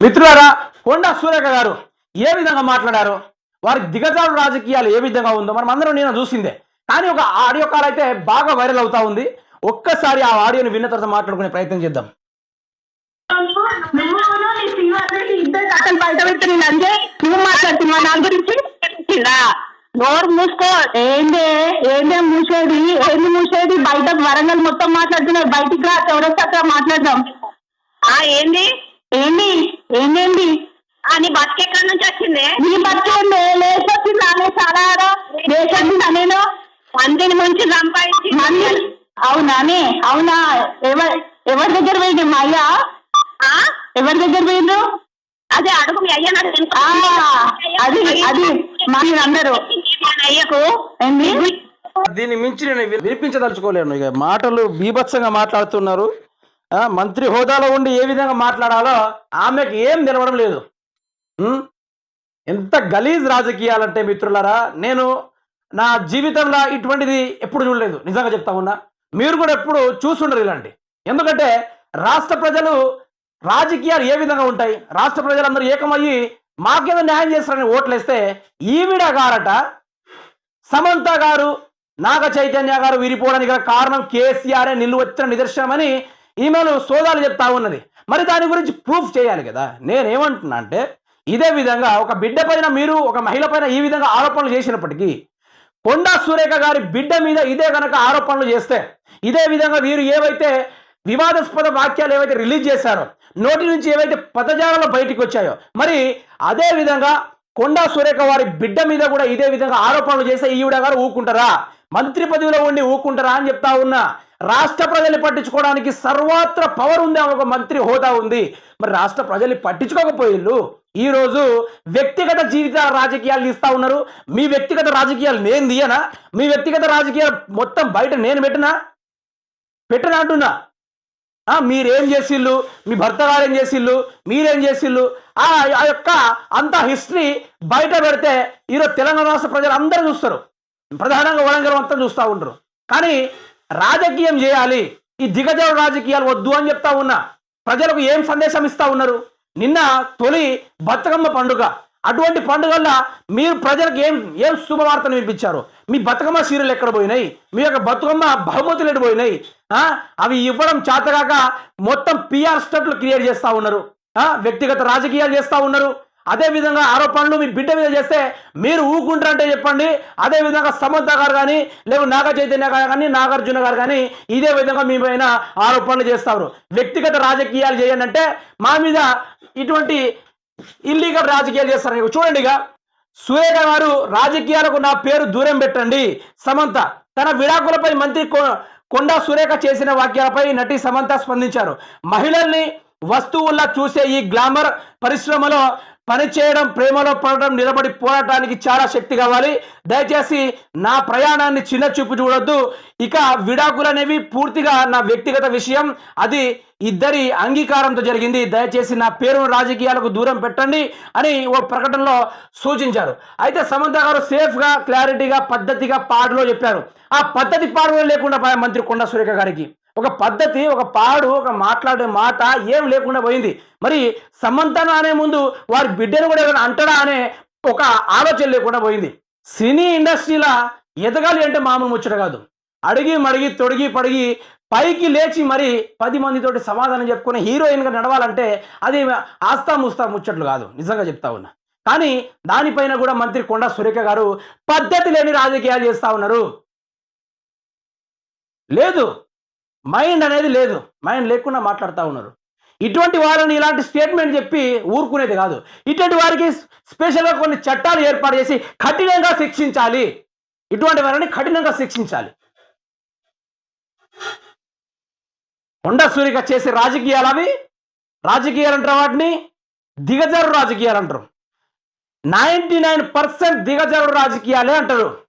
మిత్రులారా కొండా సూర్యక గారు ఏ విధంగా మాట్లాడారు? వారి దిగజారు రాజకీయాలు ఏ విధంగా ఉందో మనం అందరం నేను చూసిందే. కానీ ఒక ఆడియో కాల్ అయితే బాగా వైరల్ అవుతా ఉంది. ఒక్కసారి ఆ ఆడియోని విన్న తర్వాత మాట్లాడుకునే ప్రయత్నం చేద్దాం. నువ్వు నీ నా గురించి నోరు మూసుకో ఏంది ఏందే మూసేది ఏంది మూసేది బయట వరంగల్ మొత్తం మాట్లాడుతున్నారు బయటికి రా చౌరస్తా మాట్లాడదాం ఆ ఏంది? ఏంది? ఆ నీ బతికి ఎక్కడి నుంచి వచ్చింది? నీ బతికేంది లేచి వచ్చింది? ఆమె చాలా లేచి వచ్చిందా నేను? మందిని ముంచి సంపాదించి మంది? అవునానే అవునా? ఎవరి ఎవరి దగ్గర పోయింది మా అయ్యా? ఎవరి దగ్గర పోయిండ్రు? అదే అడుగు మీ అయ్యా అది అది మా అందరూ. అయ్యకు దీన్ని మించి నేను వినిపించదలుచుకోలేను. ఇక మాటలు బీభత్సంగా మాట్లాడుతున్నారు. మంత్రి హోదాలో ఉండి ఏ విధంగా మాట్లాడాలో ఆమెకు ఏం నిలవడం లేదు. ఎంత గలీజ్ రాజకీయాలంటే మిత్రులారా నేను నా జీవితంలో ఇటువంటిది ఎప్పుడు చూడలేదు. నిజంగా చెప్తా ఉన్నా మీరు కూడా ఎప్పుడు చూసుండరు ఇలాంటి. ఎందుకంటే రాష్ట్ర ప్రజలు రాజకీయాలు ఏ విధంగా ఉంటాయి? రాష్ట్ర ప్రజలందరూ ఏకమయ్యి మాకేదో న్యాయం చేస్తారని ఓట్లేస్తే ఈవిడ గారట సమంత గారు నాగ చైతన్య గారు విరిపోవడానికి కారణం కేసీఆర్ నిలువెత్తిన నిదర్శనమని ఈమెను సోదాలు చెప్తా ఉన్నది. మరి దాని గురించి ప్రూఫ్ చేయాలి కదా. నేనేమంటున్నా అంటే ఇదే విధంగా ఒక బిడ్డ పైన మీరు ఒక మహిళ పైన ఈ విధంగా ఆరోపణలు చేసినప్పటికీ కొండా సురేఖ గారి బిడ్డ మీద ఇదే కనుక ఆరోపణలు చేస్తే ఇదే విధంగా వీరు ఏవైతే వివాదాస్పద వాక్యాలు ఏవైతే రిలీజ్ చేశారో నోటి నుంచి ఏవైతే పదజాలలో బయటికి వచ్చాయో మరి అదే విధంగా కొండా సురేఖ వారి బిడ్డ మీద కూడా ఇదే విధంగా ఆరోపణలు చేస్తే ఈవిడ గారు ఊకుంటారా మంత్రి పదవిలో ఉండి ఊకుంటారా అని చెప్తా ఉన్నా. రాష్ట్ర ప్రజల్ని పట్టించుకోవడానికి సర్వత్ర పవర్ ఉంది ఆమె ఒక మంత్రి హోదా ఉంది. మరి రాష్ట్ర ప్రజల్ని పట్టించుకోకపోయిల్లు? ఈరోజు వ్యక్తిగత జీవిత రాజకీయాలు ఇస్తా ఉన్నారు. మీ వ్యక్తిగత రాజకీయాలు నేను తీయనా మీ వ్యక్తిగత రాజకీయాలు మొత్తం బయట నేను పెట్టినా? పెట్టనా అంటున్నా. మీరేం చేసిళ్ళు మీ భర్త గారు ఏం చేసిళ్ళు మీరేం చేసిళ్ళు ఆ ఆ యొక్క అంత హిస్టరీ బయట పెడితే ఈరోజు తెలంగాణ రాష్ట్ర ప్రజలు అందరూ చూస్తారు. ప్రధానంగా వరంగల్ అంతా చూస్తూ ఉంటారు కానీ రాజకీయం చేయాలి. ఈ దిగజారు రాజకీయాలు వద్దు అని చెప్తా ఉన్నా. ప్రజలకు ఏం సందేశం ఇస్తా ఉన్నారు? నిన్న తొలి బతుకమ్మ పండుగ. అటువంటి పండుగల్లో మీరు ప్రజలకు ఏం ఏం శుభవార్తను వినిపించారు? మీ బతుకమ్మ సీరియల్ ఎక్కడ పోయినాయి? మీ యొక్క బతుకమ్మ బహుమతులు ఎక్కడ పోయినాయి? అవి ఇవ్వడం చేతగాక మొత్తం పిఆర్ స్టట్లు క్రియేట్ చేస్తూ ఉన్నారు. వ్యక్తిగత రాజకీయాలు చేస్తూ ఉన్నారు. అదే విధంగా ఆరోపణలు మీ బిడ్డ మీద చేస్తే మీరు ఊకుంటారంటే చెప్పండి. అదే విధంగా సమంత గారు కానీ లేవు నాగ చైతన్య గారు కానీ నాగార్జున గారు కానీ ఇదే విధంగా మీ పైన ఆరోపణలు చేస్తారు. వ్యక్తిగత రాజకీయాలు చేయండి అంటే మా మీద ఇటువంటి ఇల్లీగల్ రాజకీయాలు చేస్తారు. చూడండి ఇక సురేఖ గారు రాజకీయాలకు నా పేరు దూరం పెట్టండి. సమంత తన విడాకులపై మంత్రి కొ- కొండా సురేఖ చేసిన వాక్యాలపై నటి సమంత స్పందించారు. మహిళల్ని వస్తువుల్లా చూసే ఈ గ్లామర్ పరిశ్రమలో పనిచేయడం ప్రేమలో పడడం నిలబడి పోరాటానికి చాలా శక్తి కావాలి. దయచేసి నా ప్రయాణాన్ని చిన్న చూపు చూడొద్దు. ఇక విడాకులు అనేవి పూర్తిగా నా వ్యక్తిగత విషయం. అది ఇద్దరి అంగీకారంతో జరిగింది. దయచేసి నా పేరును రాజకీయాలకు దూరం పెట్టండి అని ఓ ప్రకటనలో సూచించారు. అయితే సమంత గారు సేఫ్గా క్లారిటీగా పద్ధతిగా పాటలో చెప్పారు. ఆ పద్ధతి పాటలో లేకుండా మంత్రి కొండ సురేఖ గారికి. ఒక పద్ధతి ఒక పాడు ఒక మాట్లాడే మాట ఏం లేకుండా పోయింది. మరి సమంతన అనే ముందు వారి బిడ్డను కూడా ఏమైనా అంటడా అనే ఒక ఆలోచన లేకుండా పోయింది. సినీ ఇండస్ట్రీలో ఎదగాలి అంటే మామూలు ముచ్చట కాదు. అడిగి మడిగి తొడిగి పడిగి పైకి లేచి మరి పది మందితోటి సమాధానం చెప్పుకునే హీరోయిన్గా నడవాలంటే అది ఆస్తా ముస్తా ముచ్చట్లు కాదు. నిజంగా చెప్తా ఉన్నా. కానీ దానిపైన కూడా మంత్రి కొండా సురేఖ గారు పద్ధతి లేని రాజకీయాలు చేస్తా ఉన్నారు. లేదు. మైండ్ అనేది లేదు. మైండ్ లేకుండా మాట్లాడుతూ ఉన్నారు. ఇటువంటి వారిని ఇలాంటి స్టేట్మెంట్ చెప్పి ఊరుకునేది కాదు. ఇటువంటి వారికి స్పెషల్గా కొన్ని చట్టాలు ఏర్పాటు చేసి కఠినంగా శిక్షించాలి. ఇటువంటి వారిని కఠినంగా శిక్షించాలి. కొండ సూరిగా చేసే రాజకీయాలు అవి. రాజకీయాలు అంటారు వాటిని? దిగజారు రాజకీయాలు అంటారు. నైంటీ నైన్ పర్సెంట్ దిగజారు రాజకీయాలే అంటారు.